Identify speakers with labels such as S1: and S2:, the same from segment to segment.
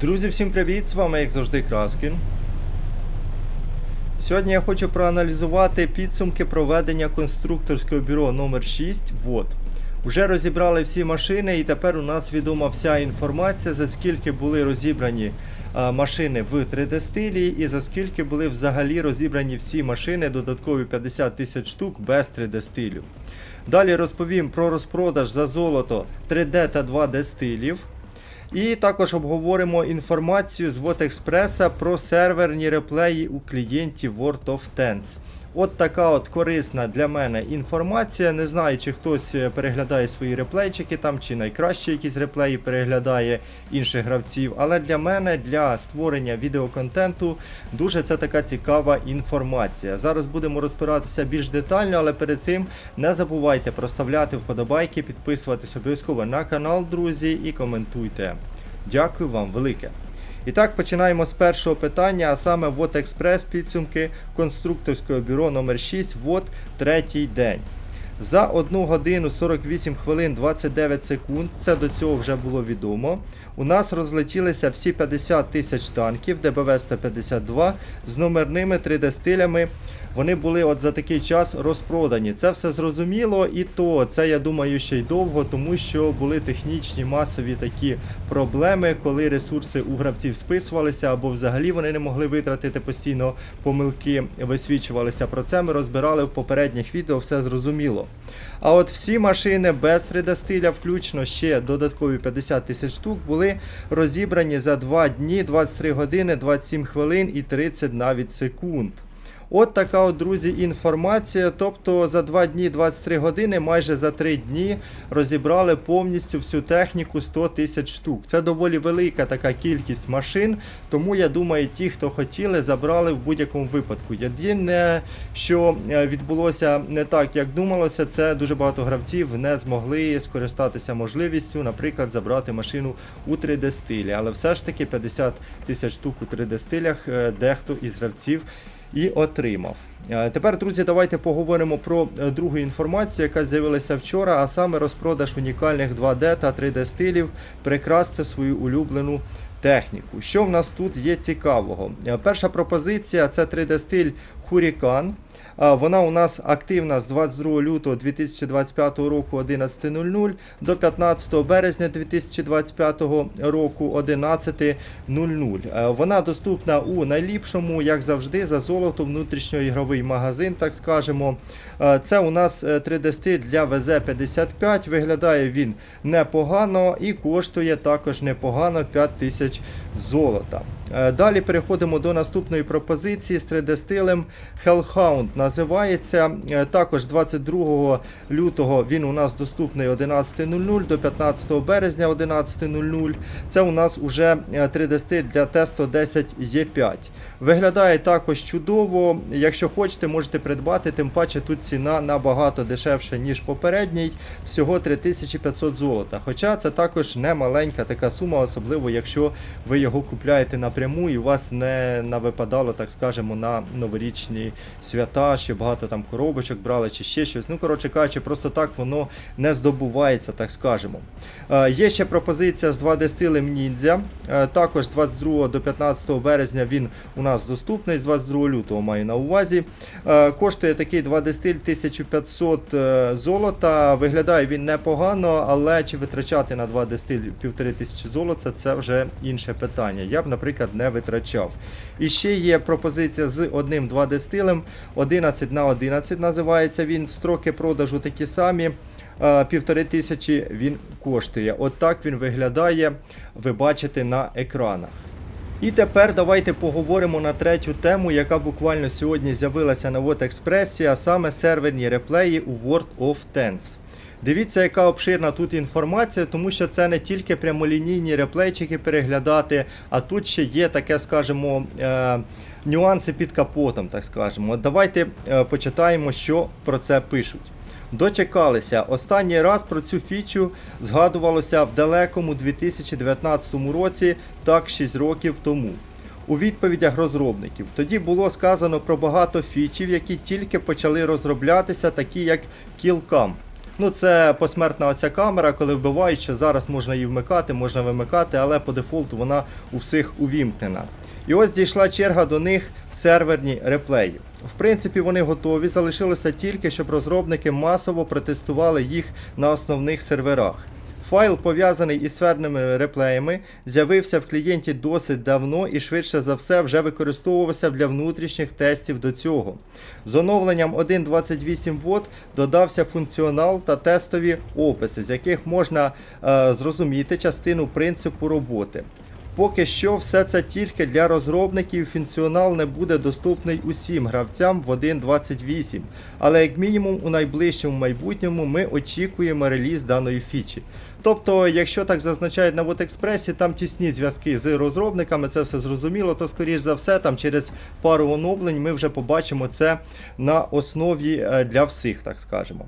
S1: Друзі, всім привіт! З вами, як завжди, Краскін. Сьогодні я хочу проаналізувати підсумки проведення конструкторського бюро номер 6 ВОД. Уже розібрали всі машини, і тепер у нас відома вся інформація, за скільки були розібрані а, машини в 3D стилі, і за скільки були взагалі розібрані всі машини, додаткові 50 тисяч штук без 3D стилю. Далі розповім про розпродаж за золото 3D та 2D стилів. І також обговоримо інформацію з WordExpress про серверні реплеї у клієнті World of Tanks. От така от корисна для мене інформація. Не знаю, чи хтось е, переглядає свої реплейчики там, чи найкращі якісь реплеї переглядає інших гравців. Але для мене, для створення відеоконтенту, дуже це така цікава інформація. Зараз будемо розбиратися більш детально, але перед цим не забувайте проставляти вподобайки, підписуватись обов'язково на канал, друзі, і коментуйте. Дякую вам велике. І так, починаємо з першого питання, а саме Вот Експрес підсумки конструкторського бюро номер 6 Вот третій день. За 1 годину 48 хвилин 29 секунд, це до цього вже було відомо. У нас розлетілися всі 50 тисяч танків ДБВ-152 з номерними 3D-стилями. Вони були от за такий час розпродані. Це все зрозуміло, і то це я думаю ще й довго, тому що були технічні масові такі проблеми, коли ресурси у гравців списувалися, або взагалі вони не могли витратити постійно помилки, висвічувалися. Про це ми розбирали в попередніх відео, все зрозуміло. А от всі машини без 3D стиля, включно ще додаткові 50 тисяч штук, були розібрані за 2 дні, 23 години, 27 хвилин і 30 навіть секунд. От така от, друзі, інформація. Тобто за 2 дні 23 години, майже за 3 дні розібрали повністю всю техніку 100 тисяч штук. Це доволі велика така кількість машин, тому я думаю, ті, хто хотіли, забрали в будь-якому випадку. Єдине, що е, відбулося не так, як думалося, це дуже багато гравців не змогли скористатися можливістю, наприклад, забрати машину у 3D стилі. Але все ж таки 50 тисяч штук у 3D стилях е, дехто із гравців і отримав. Е, Тепер, друзі, давайте поговоримо про е, другу інформацію, яка з'явилася вчора, а саме розпродаж унікальних 2D та 3D стилів, прикрасти свою улюблену техніку. Що в нас тут є цікавого? Е, Перша пропозиція це 3D стиль Hurricane. Вона у нас активна з 22 лютого 2025 року 11.00 до 15 березня 2025 року 11.00. Е, Вона доступна у найліпшому, як завжди, за золото внутрішньоігровий магазин, так скажемо. Е, Це у нас е, 3D стиль для ВЗ-55. Виглядає він непогано і коштує також непогано 5000 золота. Е, Далі переходимо до наступної пропозиції з 3D стилем Hellhound називається. Е, Також 22 лютого він у нас доступний 11.00 до 15 березня 11.00. Це у нас уже 3D стиль для T110 E5. Виглядає також чудово. Якщо хочете, можете придбати, тим паче тут ціна набагато дешевша, ніж попередній, всього 3500 золота. Хоча це також не маленька така сума, особливо якщо ви його купляєте напряму і у вас не навипадало, так скажемо, на новорічні свята, що багато там коробочок брали чи ще щось. Ну, коротше кажучи, просто так воно не здобувається, так скажемо. Е, Є ще пропозиція з 2D стилем Ніндзя. Е, Також з 22 до 15 березня він у нас доступний, з 22 лютого маю на увазі. Е, Коштує такий 2D стиль 1500 е, золота. Виглядає він непогано, але чи витрачати на 2D стиль 1500 золота це вже інше питання. Я б, наприклад, не витрачав. І ще є пропозиція з одним 2D стилем 11 на 11 називається він. Строки продажу такі самі. Е, Півтори тисячі він коштує. От так він виглядає, ви бачите на екранах. І тепер давайте поговоримо на третю тему, яка буквально сьогодні з'явилася на WordExpress, а саме серверні реплеї у World of Tanks. Дивіться, яка обширна тут інформація, тому що це не тільки прямолінійні реплейчики переглядати, а тут ще є таке, скажімо, е, нюанси під капотом, так скажемо. Давайте е, почитаємо, що про це пишуть. Дочекалися. Останній раз про цю фічу згадувалося в далекому 2019 році, так 6 років тому. У відповідях розробників тоді було сказано про багато фічів, які тільки почали розроблятися, такі як Killcam. Ну, це посмертна оця камера, коли вбивають, що зараз можна її вмикати, можна вимикати, але по дефолту вона у всіх увімкнена. І ось дійшла черга до них серверні реплеї. В принципі, вони готові, залишилося тільки, щоб розробники масово протестували їх на основних серверах. Файл, пов'язаний із сферними реплеями, з'явився в клієнті досить давно і швидше за все вже використовувався для внутрішніх тестів до цього. З оновленням 1.28 Вт додався функціонал та тестові описи, з яких можна е, зрозуміти частину принципу роботи. Поки що все це тільки для розробників, функціонал не буде доступний усім гравцям в 1.28, але як мінімум у найближчому майбутньому ми очікуємо реліз даної фічі. Тобто, якщо так зазначають на WordExpress, там тісні зв'язки з розробниками, це все зрозуміло, то скоріш за все, там через пару оновлень ми вже побачимо це на основі е, для всіх, так скажемо.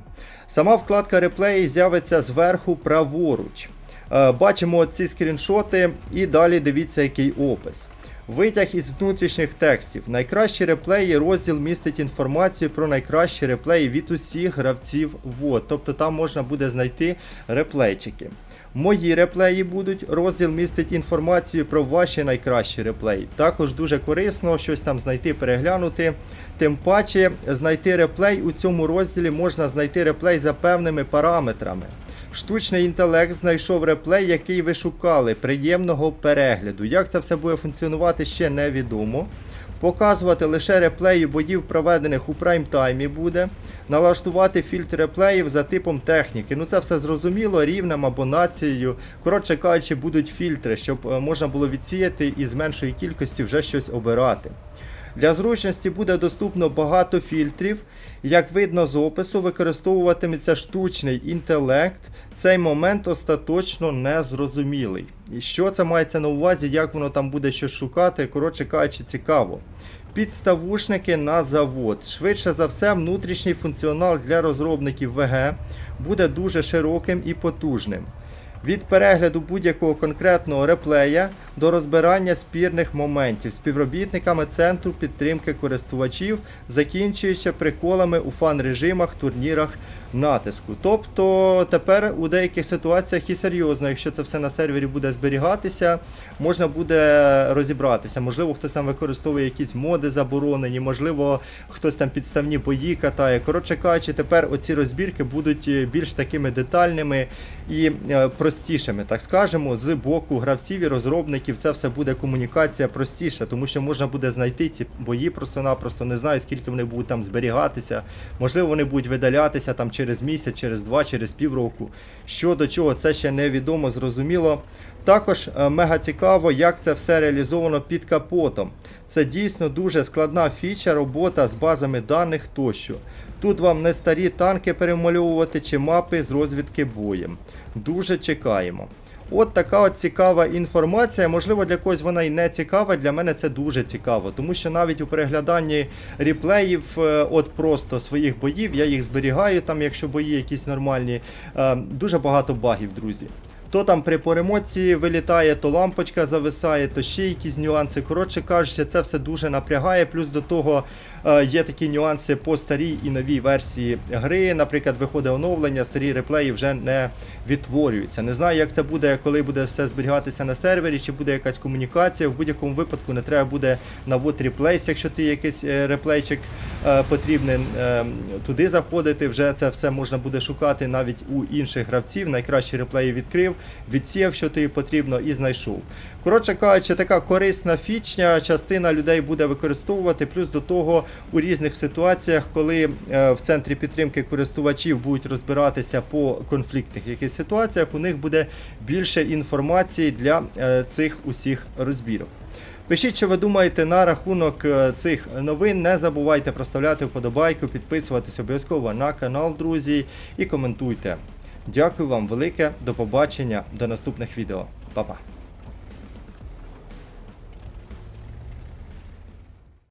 S1: Сама вкладка реплеї з'явиться зверху праворуч. Е, Бачимо ці скріншоти і далі дивіться, який опис. Витяг із внутрішніх текстів. Найкращі реплеї розділ містить інформацію про найкращі реплеї від усіх гравців ВОД. Тобто там можна буде знайти реплейчики. Мої реплеї будуть. Розділ містить інформацію про ваші найкращі реплеї. Також дуже корисно щось там знайти, переглянути. Тим паче, знайти реплей у цьому розділі можна знайти реплей за певними параметрами. Штучний інтелект знайшов реплей, який ви шукали, приємного перегляду. Як це все буде функціонувати, ще невідомо. Показувати лише реплеї боїв, проведених у прайм-таймі буде. Налаштувати фільтр реплеїв за типом техніки. Ну це все зрозуміло, рівнем або нацією. Коротше кажучи, будуть фільтри, щоб е, можна було відсіяти і з меншої кількості вже щось обирати. Для зручності буде доступно багато фільтрів. Як видно з опису, використовуватиметься штучний інтелект. Цей момент остаточно незрозумілий. І що це мається на увазі, як воно там буде щось шукати, коротше кажучи, цікаво. Підставушники на завод. Швидше за все, внутрішній функціонал для розробників ВГ буде дуже широким і потужним. Від перегляду будь-якого конкретного реплея до розбирання спірних моментів співробітниками центру підтримки користувачів, закінчуючи приколами у фан-режимах, турнірах натиску. Тобто тепер у деяких ситуаціях і серйозно, якщо це все на сервері буде зберігатися, можна буде розібратися. Можливо, хтось там використовує якісь моди заборонені, можливо, хтось там підставні бої катає. Коротше кажучи, тепер оці розбірки будуть е, більш такими детальними і е, простішими, так скажемо, з боку гравців і розробників. Це все буде комунікація простіша, тому що можна буде знайти ці бої просто-напросто. Не знаю, скільки вони будуть там зберігатися. Можливо, вони будуть видалятися там через місяць, через два, через півроку. Що до чого, це ще невідомо, зрозуміло. Також е, мега цікаво, як це все реалізовано під капотом. Це дійсно дуже складна фіча, робота з базами даних тощо. Тут вам не старі танки перемальовувати чи мапи з розвідки боєм. Дуже чекаємо. От така от цікава інформація. Можливо, для когось вона і не цікава. Для мене це дуже цікаво, тому що навіть у перегляданні реплеїв, е, от просто своїх боїв, я їх зберігаю, там, якщо бої якісь нормальні. е, Дуже багато багів, друзі. То там при перемотці вилітає, то лампочка зависає, то ще якісь нюанси. Коротше кажучи, це все дуже напрягає. Плюс до того е, є такі нюанси по старій і новій версії гри. Наприклад, виходить оновлення, старі реплеї вже не відтворюються. Не знаю, як це буде, коли буде все зберігатися на сервері, чи буде якась комунікація. В будь-якому випадку не треба буде на вот реплейс, якщо ти якийсь е, реплейчик е, потрібен е, туди заходити. Вже це все можна буде шукати навіть у інших гравців. Найкращі реплеї відкрив, відсіяв, що тобі потрібно, і знайшов. Коротше кажучи, така корисна фічня, частина людей буде використовувати. Плюс до того у різних ситуаціях, коли е, в центрі підтримки користувачів будуть розбиратися по конфліктних якихось ситуаціях, у них буде більше інформації для цих усіх розбірок. Пишіть, що ви думаєте на рахунок е, цих новин. Не забувайте проставляти вподобайку, підписуватись обов'язково на канал, друзі, і коментуйте. Дякую вам велике, до побачення, до наступних відео. Па-па.